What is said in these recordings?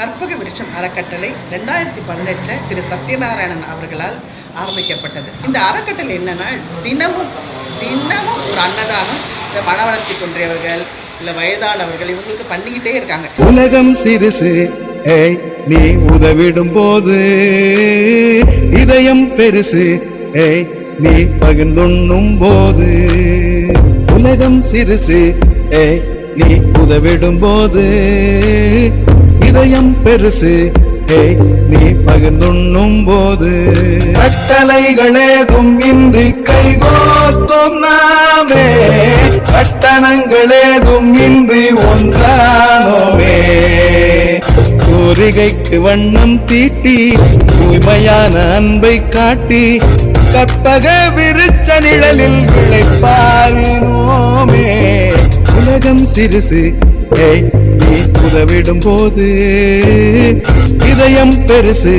கற்பக விருட்சம் அறக்கட்டளை ரெண்டாயிரத்தி பதினெட்டில் திரு சத்யநாராயணன் அவர்களால் ஆரம்பிக்கப்பட்டது. இந்த அறக்கட்டளை என்னன்னா தினமும் தினமும் ஒரு அன்னதானம் இந்த மன வளர்ச்சி குன்றியவர்கள் இல்லை வயதானவர்கள் இவங்களுக்கு பண்ணிக்கிட்டே இருக்காங்க. உலகம் சிறுசு ஏய் நீ உதவிடும் போது இதயம் பெருசு ஏய் நீ பகிர்ந்துண்ணும் போது உலகம் சிறுசு ஏய் நீ உதவிடும் போது இதயம் பெருசு. நீ பகிர்ந்துண்ணும் போது. கட்டளைகளேதும் இன்றி கைகோத்தும் நாமே. கட்டணங்களேதும் இன்றி ஒன்றானோமே. கூறிகைக்கு வண்ணம் தீட்டி தூய்மையான அன்பை காட்டி கற்பக விருச்ச நிழலில் விளைப்பாரினோமே உலகம் சிறுசு ஏய் நீ உதவிடும் போது இதயம் பெருசு.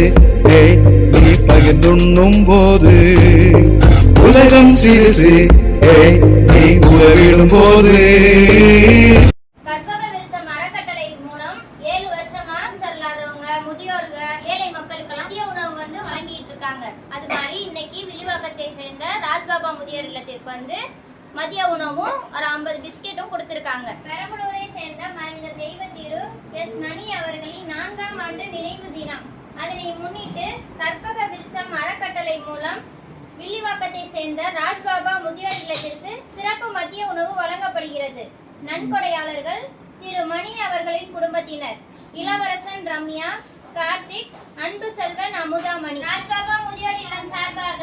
ஏய் நீ பகிர்ந்துண்ணும் போது உலகம் சிறுசு. ஏய் நீ உதவிடும் போது வந்து வழங்கிட்டு இருக்காங்க. அது மாதிரி இன்னைக்கு விரிவாக்கத்தை சேர்ந்த ராஜ்பாபா முதியோர் இல்லத்திற்கு வந்து மதிய உணவும் ஒரு ஐம்பது பிஸ்கெட்டும் கொடுத்திருக்காங்க. பெரம்பலூரை சேர்ந்த மறைந்த தெய்வ திரு எஸ் மணி அவர்களின் நான்காம் ஆண்டு நினைவு தினம். அதனை முன்னிட்டு கற்பக விருட்சம் அறக்கட்டளை மூலம் வில்லிவாக்கத்தை சேர்ந்த ராஜ்பாபா முதியோர் இல்லத்திற்கு சிறப்பு மதிய உணவு வழங்கப்படுகிறது. நன்கொடையாளர்கள் திரு மணி அவர்களின் குடும்பத்தினர். இளவரசன் ரம்யா கார்த்திக் அன்பு செல்வன் அமுதாமணி. ராஜ்பாபா முதியோர் இல்லம் சார்பாக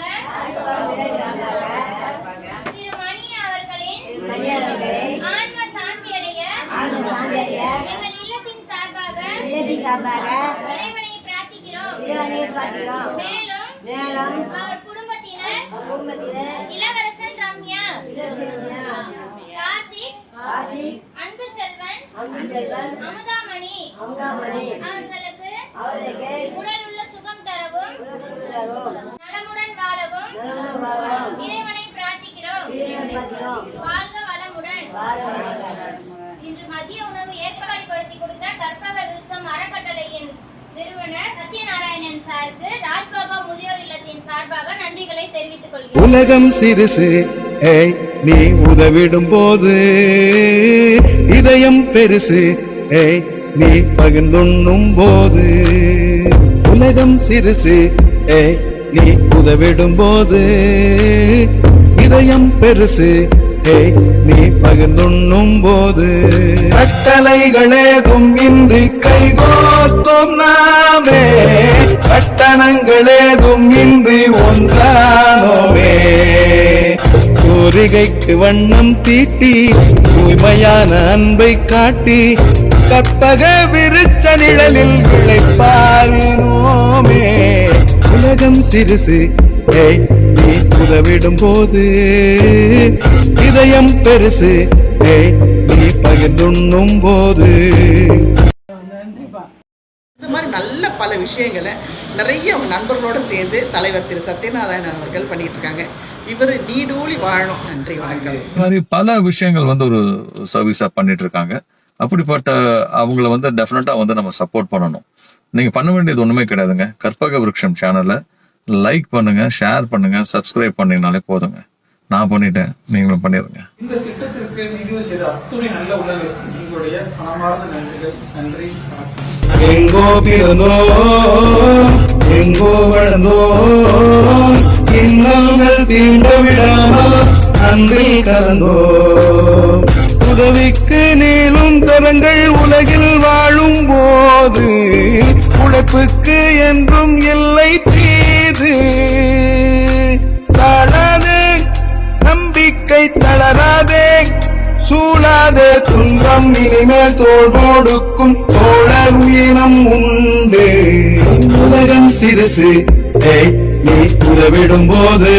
திரு மணி அவர்களின் ஆன்ம சாந்தி அடைய எங்கள் இல்லத்தின் சார்பாக இறைவனை பிரார்த்திக்கிறோம். மேலும் அவர் குடும்பத்தினர் இளவரசன் ரம்யா கார்த்திக் அன்பு செல்வன் அமுதாமணி. அவர்களுக்கு உடல் உள்ள சுகம் தரவும் நலமுடன் வாழவும் இறைவனை பிரார்த்திக்கிறோம். வாழ்க வளமுடன். இன்று மதிய உணவு ஏற்பாடுபடுத்தி கொடுத்த கற்பக விருட்சம் அறக்கட்டளையின் நிறுவனர் சத்யநாராயணன் சாருக்கு ராஜ்பாபா முதியோர் இல்லத்தின் சார்பாக நன்றிகளை தெரிவித்துக் கொள்கிறேன். உலகம் சிறுசு ஏய் நீ உதவிடும் போது. இதயம் பெருசு ஏய் நீ பகிர்ந்துண்ணும் போது. உலகம் சிறுசு ஏய் நீ உதவிடும் போது. இதயம் பெருசு ஏய் நீ பகிர்ந்துண்ணும் போது. கட்டளைகளேதும் இன்றி கைகோத்தும் நான். கட்டணங்களேதும் இன்றி ஒன்றானோமே கோரிகைக்கு வண்ணம் தீட்டி தூய்மையான அன்பை காட்டி கற்பக விருச்ச நிழலில் விளைப்பாரினோமே உலகம் சிறுசு நீ உதவிடும் போது இதயம் பெருசு நீ பகிர்ந்துண்ணும் போது. நல்ல பல விஷயங்களை நிறைய அவங்க நண்பர்களோடு சேர்ந்து தலைவர் திரு சத்யநாராயணன் அவர்கள் பண்ணிட்டு இருக்காங்க இவர் நீடூழி வாழணும். நன்றி வணக்கம். இந்த மாதிரி பல விஷயங்கள் வந்து ஒரு சர்வீஸா பண்ணிட்டு இருக்காங்க அப்படிப்பட்ட அவங்கள வந்து டெஃபினட்டா வந்து நம்ம சப்போர்ட் பண்ணணும். நீங்க பண்ண வேண்டியது ஒண்ணுமே கிடையாதுங்க. கற்பக விருட்சம் சேனலை லைக் பண்ணுங்க ஷேர் பண்ணுங்க சப்ஸ்கிரைப் பண்ணீங்கனாலே போதுங்க. நான் பண்ணிட்டேன் நீங்களும் பண்ணிடுங்க இந்த திட்டத்திற்கு செய்த அத்துணை நல்ல உள்ளங்களுக்கு உங்களுடைய மனமார்ந்த நன்றிகள் நன்றி எங்கோ பிறந்தோ எங்கோ வளர்ந்தோ இன்னங்கள் தீண்ட விடாமல் அன்பில் கலந்தோ. உதவிக்கு நீளும் கரங்கள் உலகில் வாழும் போது உழைப்புக்கு என்றும் இல்லை உலகம் இனிமேல் தோல் போடுக்கும் தோழர் இனம் உண்டு. உலகம் சிறுசு நீ உதவிடும் போது